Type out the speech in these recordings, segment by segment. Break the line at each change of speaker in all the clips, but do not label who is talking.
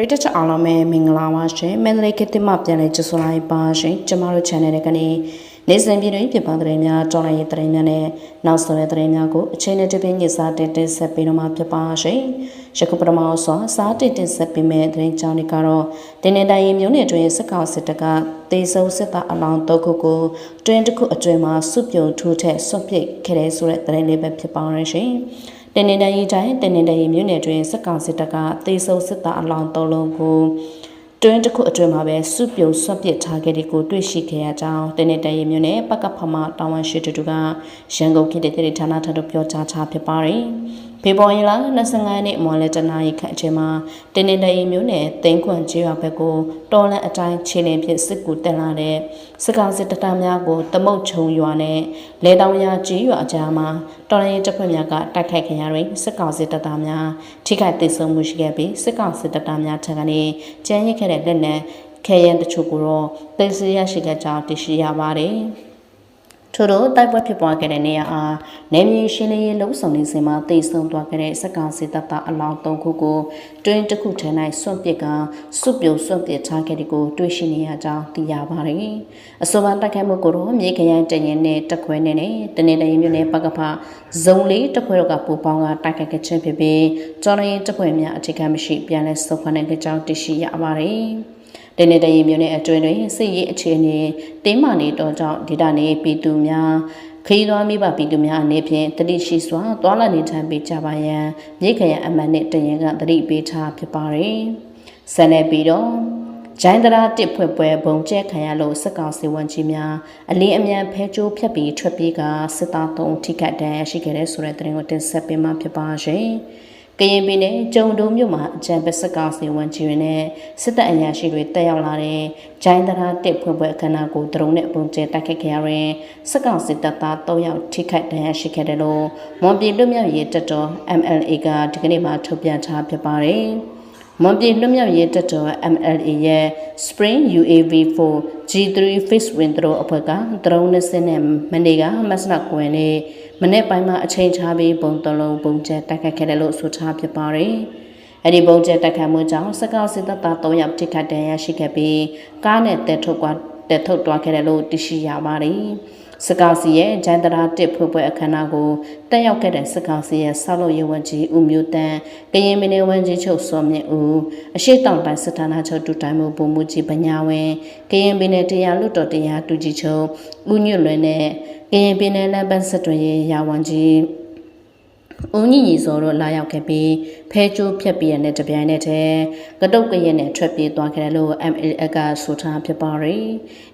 ပရိသတ်ချအားလုံးပဲမင်္ဂလာပါရှင်မန္တလေးခေတ်သစ်မှပြန်လည်ကြိုဆိုလိုက်ပါရှင်ကျမတို့ channel ရဲ့ကနေနေစဉ်ပြည်တွင်းဖြစ်ပန်းသတင်းများကြောင်းလိုက်ရေးသတင်းများနဲ့နောက်ဆုံးရဲ့သတင်းများကိုအချိန်နဲ့တပြင်းညစားတင်တင်ဆက်ပေးတော့မှာဖြစ်ပါရှင်ယခုပထမဆုံးစားတင်တင်ဆက်ပေးမယ့်သတင်းကြောင်းတွေကတော့တင်းနေတိုင်းမျိုးနယ်တွင်စစ်ကောင်စစ်တပ်ကတေဆုံးစစ်သားအလောင်း၃ခုကိုတွင်တစ်ခုအတွင်းမှာစုပြုံထိုးထက်ဆွတ်ပစ်ခဲ့တဲ့ဆိုတဲ့သတင်းလေးပဲဖြစ်ပါရရှင် တင်နေတိုင်းတိုင်းတင်နေတိုင်းမြို့နယ်တွင်စစ်ကောင်စစ်တပ်ကတေဆုံးစစ်သားအလောင်း၃လုံးကိုတွင်းတစ်ခုအတွင်းမှာပဲစုပြုံဆွတ်ပစ်ထားခဲ့တဲ့ကိုတွေ့ရှိခဲ့ရကြောင်းတင်းနေတဲ့ရေမျိုးနဲ့ပကဖမတာဝန်ရှိသူတို့ကရန်ကုန်ပြည်တဲ့ဌာနထံသို့ပြောကြားချဖြစ်ပါတယ်။ ဖေဖော်ဝါရီလ25ရက်နေ့အမွန်လက်တနာရီခန့်အချိန်မှာတင်းနေတဲ့ရေမျိုးနဲ့တင်းခွန်ကျေးရွာဘက်ကိုတော်လန်အတိုင်းခြေလင်းဖြင့်စစ်ကူတက်လာတဲ့စစ်ကောင်စစ်တပ်သားများကိုတမုတ်ချုံရွာနဲ့လေတောင်ရကျေးရွာအကြားမှာတော်လန်ရေးတပ်ဖွဲ့များကတိုက်ခိုက်ခဲ့ရတွင်စစ်ကောင်စစ်တပ်သားများထိခိုက်ဒေဆုံးမှုရှိခဲ့ပြီးစစ်ကောင်စစ်တပ်သားများထံကနေကျန်းရစ်ခဲ့တဲ့လက်နက်ခဲယံတချို့ကိုတော့သိသိရရှိခဲ့ကြောင်းသိရှိရပါတယ်။ ထို့သောတိုက်ပွဲဖြစ်ပွားခဲ့တဲ့နေရာအားနေမြေရှင်းလင်းရေးလှုပ်ဆောင်နေစဉ်မှာတိတ်ဆုံသွားခဲ့တဲ့စက္ကောင်စစ်တပ်သားအလောင်း၃ခုကိုတွင်းတစ်ခုထဲ၌စွန့်ပစ်ကစွပြုံစွန့်ပစ်ထားခဲ့တဲ့ကိုတွေ့ရှိနေရကြောင်းသိရပါတယ်။အဆိုပါတိုက်ခိုက်မှုကိုတော့မြေခရိုင်တရင်နဲ့တက်ခွဲနေနဲ့တနေ့တည်းမြို့နယ်ပကဖဇုံလေးတက်ခွဲတို့ကပူပေါင်းကတိုက်ခိုက်ခဲ့ခြင်းဖြစ်ပြီးကျော်ရင်တက်ခွဲများအခြေခံမရှိပြန်လဲဆုတ်ခွာတဲ့ကြောင်းသိရှိရပါတယ်။ တနေ့တည်းမျိုးနဲ့အတွင်းတွင်စစ်ရေးအခြေအနေတင်းမာနေတော့ကြောင့်ဒေတာနေပြည်သူများခရီးသွားမိဘပြည်သူများအနေဖြင့်တတိရှိစွာသွာလာနေထိုင်ပေးကြပါရန်မြေခရအမှန်နဲ့တရင်ကတတိပေးထားဖြစ်ပါတယ်။ဆန်နေပြီးတော့ဂျိုင်းတရာတစ်ဖွဲ့ပွဲဘုံကျဲခံရလို့စစ်ကောင်စီဝန်ကြီးများအလင်းအမြန်ဖဲကြိုးဖြတ်ပြီးထွက်ပြေးကစစ်သားသုံးထိခိုက်ဒဏ်ရာရှိခဲ့တဲ့ဆိုတဲ့သတင်းကိုတင်ဆက်ပေးမှာဖြစ်ပါရှင်။ ကရင်ပြည်နယ်ကျုံတုံမြို့မှာအကြံပစကစီဝန်ကြီးတွေနဲ့စစ်တပ်အရာရှိတွေတက်ရောက်လာတဲ့ဂျိုင်းတရာတစ်ဖွဲ့ပွဲအခမ်းအနားကိုဒရုန်းနဲ့ပုံကျဲတိုက်ခိုက်ခဲ့ရရင်စစ်ကောင်စစ်တပ်သား၃ယောက်ထိခိုက်ဒဏ်ရာရှိခဲ့တယ်လို့မွန်ပြည်လွတ်မြောက်ရေးတပ်တော် MLA ကဒီကနေ့မှထုတ်ပြန်ထားဖြစ်ပါတယ်။ မွန်ပြည်လွတ်မြောက်ရေးတပ်တော် MLA ရဲ့ Spring UAV4 G3 Fixed Wing တို့အဖွဲ့ကဒရုန်းနဲ့စနဲ့မနေ့ကမတ်လ9ရက်နေ့မနေ့ပိုင်းမှာအချိန်ချပြီးပုံတလုံးပုံကျက်တိုက်ခတ်ခဲ့တယ်လို့ဆိုထားဖြစ်ပါတယ်။အဲ့ဒီပုံကျက်တိုက်ခတ်မှုကြောင့်စကောက်စစ်တပ်သား3ယောက်ထိခိုက်ဒဏ်ရာရှိခဲ့ပြီးကားနဲ့တက်ထုတ်ကွာတက်ထုတ်သွားခဲ့တယ်လို့သိရှိရပါတယ်။ စကောက်စီရဲ့ဂျန်တရာတစ်ဖွပွဲအခမ်းအနားကိုတက်ရောက်ခဲ့တဲ့စကောက်စီရဲ့ဆောက်လုပ်ရေးဝန်ကြီးဦးမျိုးတန်းကရင်မင်းဝန်ကြီးချုပ်စောမြင့်ဦးအရှိတောင်တိုင်းစစ်ဌာနချုပ်တူတိုင်းမှုပုံမှုကြီးပညာဝင်ကရင်မင်းတရားလွတ်တော်တရားတူကြီးချုပ်ဦးညွတ်လွင်နဲ့ကရင်ပြည်နယ်လမ်းပန်းဆက်တွင်ရေးရာဝန်ကြီး ဦးညီညီစောတို့လာရောက်ခဲ့ပြီးဖဲကျိုးဖြတ်ပြရတဲ့တပြိုင်နက်တည်းကတုတ်ကရက်နဲ့ထွက်ပြေးသွားခဲ့တယ်လို့ MLA ကဆိုထားဖြစ်ပါရီ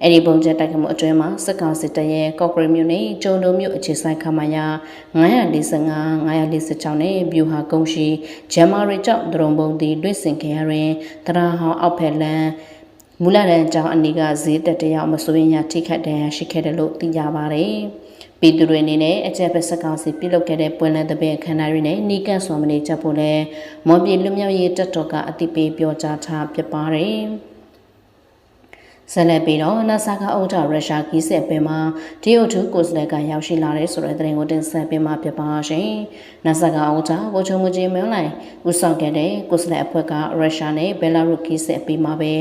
အဲ့ဒီပုံချက်တိုက်ခတ်မှုအတွင်းမှာစစ်ကောင်စစ်တပ်ရဲ့ကော့ဂရိတ်မြို့နယ်ကျုံတုံမြို့အခြေဆိုင်ခမာယာ945 946နဲ့ဗျူဟာကုန်းရှိဂျမ်မာရီကျောက်ဒရုံပုံတီလွင့်စင်ခဲ့ရရင်တရာဟောင်းအောက်ဖက်လန်မူလတန်းကျောင်းအနီးကဈေးတက်တရောက်မစိုးရင်ရထိခတ်တဲ့ရှိခဲ့တယ်လို့သိကြပါတယ်။ ပြည်သူတွေအနေနဲ့အကြက်ဖက်စကောင်စီပြုလုပ်ခဲ့တဲ့ပွဲလန်းတပည့်ခန္ဓာတွေနဲ့နီးကပ်စွာမနေချက်ဖို့လဲမော်ပြည်လူမျိုးရေးတက်တော်ကအတိပေးပြောကြားထားဖြစ်ပါတယ်။ဆက်လက်ပြီးတော့နာဆာကအုပ်ထရုရှားကြီးစစ်ပင်မှာဒီယိုထူကိုစလက်ကရောက်ရှိလာတဲ့ဆိုတဲ့သတင်းကိုတင်ဆက်ပေးမှာဖြစ်ပါရှင်။နာဆာကအုပ်ထဝချုံမကြီးမင်းလိုက်ဦးဆောင်ခဲ့တဲ့ကိုစလက်အဖွဲ့ကရုရှားနဲ့ဘယ်လာရုကြီးစစ်ပြီးမှာပဲ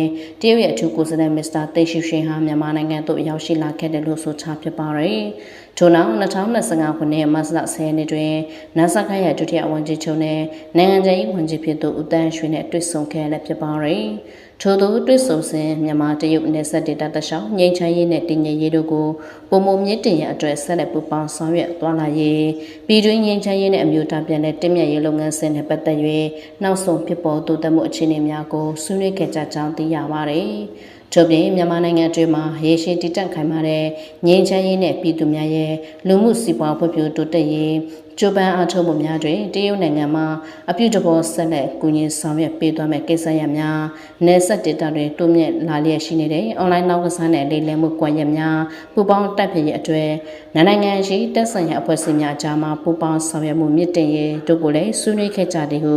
တရုတ်ရဲ့အထူးကိုစလက်မစ္စတာတိတ်ရှိရှင်ဟာမြန်မာနိုင်ငံသို့ရောက်ရှိလာခဲ့တယ်လို့ဆိုချဖြစ်ပါရယ်။ထို့နောက်2025ခုနှစ်မတ်လ10ရက်နေ့တွင်နာဆာကရဲ့ဒုတိယဝန်ကြီးချုပ်နဲ့နိုင်ငံခြားရေးဝန်ကြီးဖြစ်သူဦးတန်းရွှေနဲ့တွေ့ဆုံခဲ့လည်းဖြစ်ပါရယ်။ထို့သောတွစ်ဆုံစဉ်မြန်မာတရုတ်နယ်စပ်ဒေသတခြားငြိမ်းချမ်းရေးနဲ့တည်ငြိမ်ရေးတို့ကိုပုံမမြင့်တင်ရအတွက်ဆက်လက်ပူးပေါင်းဆောင်ရွက်သွားလာရေးပြည်တွင်းငြိမ်းချမ်းရေးနဲ့အမျိုးသားပြန်လည်တည်မြဲရေးလုပ်ငန်းစဉ်နဲ့ပတ်သက်၍နောက်ဆုံးဖြစ်ပေါ်တိုးတက်မှုအခြေအနေများကိုဆွေးနွေးခဲ့ကြကြောင်းသိရပါတယ်။ ထို့ပြင်မြန်မာနိုင်ငံအတွင်းမှာရေရှည်တည်တံ့ခိုင်မာတဲ့ငြိမ်းချမ်းရေးနဲ့ပြည်သူများရဲ့လူမှုစီးပွားဖွံ့ဖြိုးတိုးတက်ရေးဂျပန်အားထုတ်မှုများတွင်တရုတ်နိုင်ငံမှအပြုတဘောဆက်လက်ကူညီဆောင်ရွက်ပေးသွားမယ့်ကိစ္စရပ်များနယ်စပ်ဒေသတွင်တိုးမြင့်လာလျက်ရှိနေတဲ့အွန်လိုင်းနောက်ကစားနဲ့လိမ်လည်မှုကွန်ရက်များပူပေါင်းတက်ဖြစ်ရဲ့အတွေ့နိုင်ငံရှိတက်ဆိုင်ရာအဖွဲ့အစည်းများကြားမှာပူပေါင်းဆောင်ရွက်မှုမြင့်တင်ရေးတို့ကိုလည်းဆွေးနွေးခဲ့ကြတယ်ဟု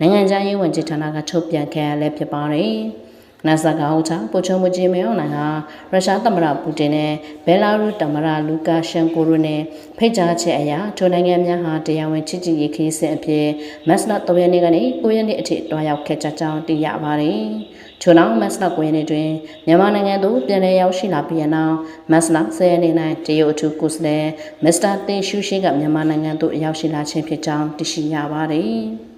နိုင်ငံခြားရေးဝန်ကြီးဌာနကထုတ်ပြန်ခဲ့ရလဲဖြစ်ပါတယ်။ နာဇာကာဟိုချာပိုချုံမကြီးမဲအောင်နိုင်ဟာရုရှားသမ္မတပူတင်နဲ့ဘဲလာရုသမ္မတလူကာရှန်ကိုရိုနဲ့ဖိတ်ကြားချက်အရထိုနိုင်ငံများဟာတရားဝင်ချစ်ကြည်ရေးခီးစဉ်အဖြစ်မတ်လ3ရက်နေ့ကနေ9ရက်နေ့အထိတွားရောက်ခဲ့ကြကြောင်းသိရပါတယ်။ချိုနောင်မတ်လ9ရက်နေ့တွင်မြန်မာနိုင်ငံသို့ပြန်လည်ရောက်ရှိလာပြီးနောက်မတ်လ10ရက်နေ့၌တရုတ်အထူးကိုယ်စားလှယ်မစ္စတာတင်ရှူရှိကမြန်မာနိုင်ငံသို့ရောက်ရှိလာခြင်းဖြစ်ကြောင်းသိရှိရပါတယ်။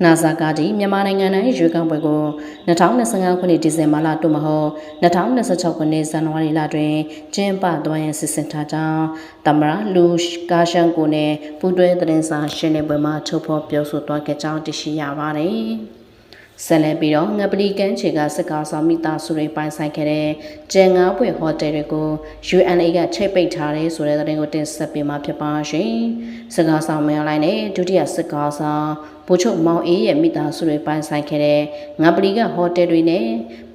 နာဇာကာဒီမြန်မာနိုင်ငံ၌ရွေးကောက်ပွဲကို2025ခုနှစ်ဒီဇင်ဘာလသို့မဟုတ်2026ခုနှစ်ဇန်နဝါရီလတွင်ကျင်းပသွားရန်စီစဉ်ထားကြောင်းသမ္မတလူကာရှန်ကိုနဲ့ပူးတွဲသတင်းစာရှင်းလင်းပွဲမှာထုတ်ဖော်ပြောဆိုသွားခဲ့ကြောင်းသိရှိရပါတယ်။ဆက်လက်ပြီးတော့ငပလီကန်ချေကစစ်ကောင်ဆောင်မိသားစုတွေပိုင်ဆိုင်ခဲ့တဲ့ကျန်ငါးပွင့်ဟိုတယ်တွေကို UNA ကချိတ်ပိတ်ထားတယ်ဆိုတဲ့သတင်းကိုတင်ဆက်ပေးမှာဖြစ်ပါရှင်။စစ်ကောင်ဆောင်မင်းလိုက်နဲ့ဒုတိယစစ်ကောင်ဆောင်ဗိုလ်ချုပ်မောင်အေးရဲ့မိသားစုတွေပိုင်ဆိုင်ခဲ့တဲ့ငပလီကဟိုတယ်တွေနဲ့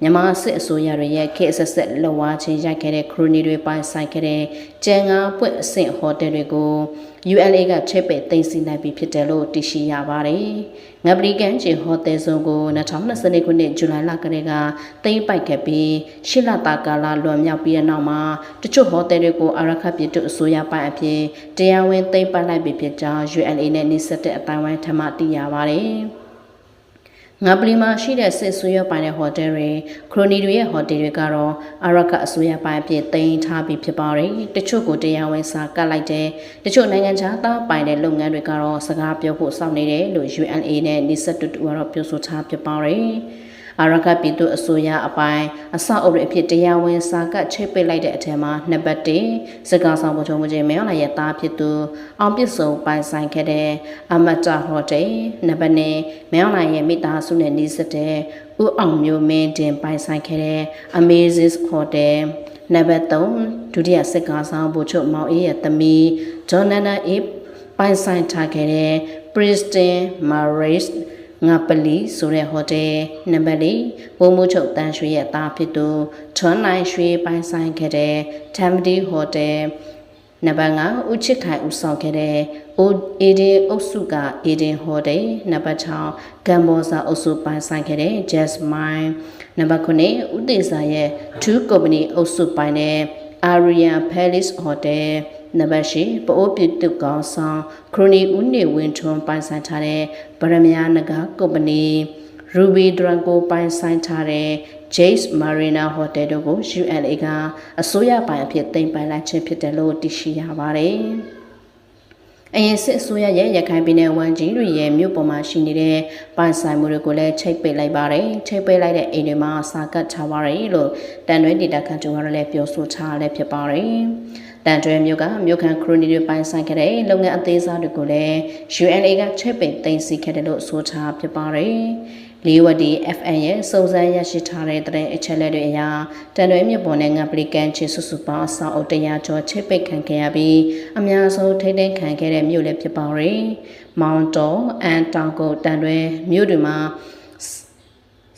မြန်မာစစ်အစိုးရတွေရဲ့ခေတ်ဆက်ဆက်လှဝါချင်းရိုက်ခဲ့တဲ့ခရိုနီတွေပိုင်ဆိုင်ခဲ့တဲ့ကျန်ငါးပွင့်အဆင့်ဟိုတယ်တွေကို ULA ကချိတ်ပိတ်သိမ်းဆည်းနိုင်ပြီဖြစ်တယ်လို့သိရှိရပါတယ်။ငပလီကန်ချေဟိုတယ်စုံကို2020ခုနှစ်ဇူလိုင်လကတည်းကသိမ်းပိုက်ခဲ့ပြီးရှစ်လတာကာလလွန်မြောက်ပြီးတဲ့နောက်မှာတချို့ဟိုတယ်တွေကိုအာရခပြည်သူအစိုးရပိုင်အဖြစ်တရားဝင်သိမ်းပိုက်လိုက်ပြီဖြစ်ကြောင်း ULA နဲ့နှိစက်တဲ့အတိုင်းဝိုင်းထမှသိရပါတယ်။ငါပလီမှာရှိတဲ့စစ်ဆွေးရပိုင်တဲ့ဟိုတယ်တွေခရိုနီတွေရဲ့ဟိုတယ်တွေကတော့အာရကအစိုးရပိုင်အဖြစ်တင်ထားပြီးဖြစ်ပါတယ်တချို့ကိုတရားဝင်စာကတ်လိုက်တယ်တချို့နိုင်ငံခြားသားပိုင်တဲ့လုပ်ငန်းတွေကတော့စကားပြောဖို့စောင့်နေတယ်လို့ UNA နဲ့နိစက်တူတူကတော့ပြောဆိုထားဖြစ်ပါတယ် အာရကပြည်သူအစိုးရအပိုင်းအဆောက်အုပ်တွေအဖြစ်တရားဝင်စာကတ်ချိတ်ပိတ်လိုက်တဲ့အထက်မှာနံပါတ်1စကားဆောင်ပုံချုံမချင်းမဲလာရဲ့သားဖြစ်သူအောင်ပစ်စုံပိုင်ဆိုင်ခဲ့တဲ့အမတာဟိုတယ်နံပါတ်2မဲလာရဲ့မိသားစုနဲ့နှီးစက်တဲ့ဦးအောင်မျိုးမင်းတင်ပိုင်ဆိုင်ခဲ့တဲ့ Amazing Hotel နံပါတ်3ဒုတိယစစ်ကားဆောင်ဗိုလ်ချုပ်မောင်အေးရဲ့သမီးဂျွန်နန်နာအေးပိုင်ဆိုင်ထားခဲ့တဲ့ Pristin Maris ငါပလီဆိုတဲ့ဟိုတယ်နံပါတ်၄ဘုံမိုးချုပ်တန်းရွှေရဲ့သားဖြစ်သူထွန်းနိုင်ရွှေပိုင်ဆိုင်ခဲ့တဲ့ Tamdi Hotel နံပါတ်5ဦးချစ်ခိုင်ဦးဆောင်ခဲ့တဲ့ Eden အုပ်စုက Eden Hotel နံပါတ်6ဂမ်ဘော်စာအုပ်စုပိုင်ဆိုင်ခဲ့တဲ့ Jasmine နံပါတ်9ဦးတေစာရဲ့ Two Company အုပ်စုပိုင်တဲ့ Aria Palace Hotel နံပါတ်၈ပအိုးပြည်သူကောင်ဆောင်ခရိုနီဦးနေဝင်းထွန်းပိုင်ဆိုင်ထားတဲ့ဗရမယာနဂါကုမ္ပဏီ Ruby Draco ပိုင်ဆိုင်ထားတဲ့ Jace Marina Hotel တို့ကို ULA ကအစိုးရပိုင်အဖြစ်တင်ပိုင်လိုက်ခြင်းဖြစ်တယ်လို့သိရှိရပါတယ်။အရင်စစ်အစိုးရရဲ့ရခိုင်ပြည်နယ်ဝန်ကြီးတွေရဲ့မြို့ပေါ်မှာရှိနေတဲ့ပိုင်ဆိုင်မှုတွေကိုလည်းချိတ်ပိတ်လိုက်ပါတယ်။ချိတ်ပိတ်လိုက်တဲ့အိမ်တွေမှာစာကတ်ထားပါတယ်လို့တန်တွဲဒေတာခန့်တူကတော့လည်းပြောဆိုထားလည်းဖြစ်ပါတယ်။ တန်တွဲမြို့ကမြို့ခံခရိုနီတွေပိုင်ဆိုင်ခဲ့တဲ့လုပ်ငန်းအသေးစားတွေကိုလည်း UNA ကချိတ်ပိတ်သိမ်းဆည်းခဲ့တယ်လို့ဆိုထားဖြစ်ပါတယ်။လီဝတီ FN ရဲ့စုံစမ်းရရှိထားတဲ့တဲ့အချက်လက်တွေအရတန်တွဲမြပေါ်နဲ့ငပလီကန်ချီစုစုပေါင်းအဆောက်အုပ်တရားကျော်ချိတ်ပိတ်ခံခဲ့ရပြီးအများဆုံးထိမ့်သိမ်းခံခဲ့တဲ့မြို့လည်းဖြစ်ပါရယ်။မောင်တော်အန်တောင်ကိုတန်တွဲမြို့တွေမှာ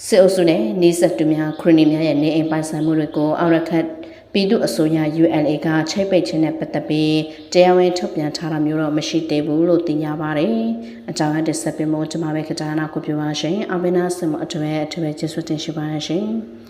စစ်အုပ်စုနဲ့နေဆက်တူများခရနီများရဲ့နေအိမ်ပိုင်ဆိုင်မှုတွေကိုအော်ရခတ် ပြည်သူအစိုးရ UNA ကချိတ်ပိတ်ခြင်းနဲ့ပတ်သက်ပြီးတရားဝင်ထုတ်ပြန်ထားတာမျိုးတော့မရှိသေးဘူးလို့သိရပါတယ်။အကြောင်းအတစ်ဆက်ပြမို့ကျွန်မပဲခတာနာကိုပြောပါရှင်။အဘိနာစမအထွေအထွေကျေးဇူးတင်ရှိပါရှင်။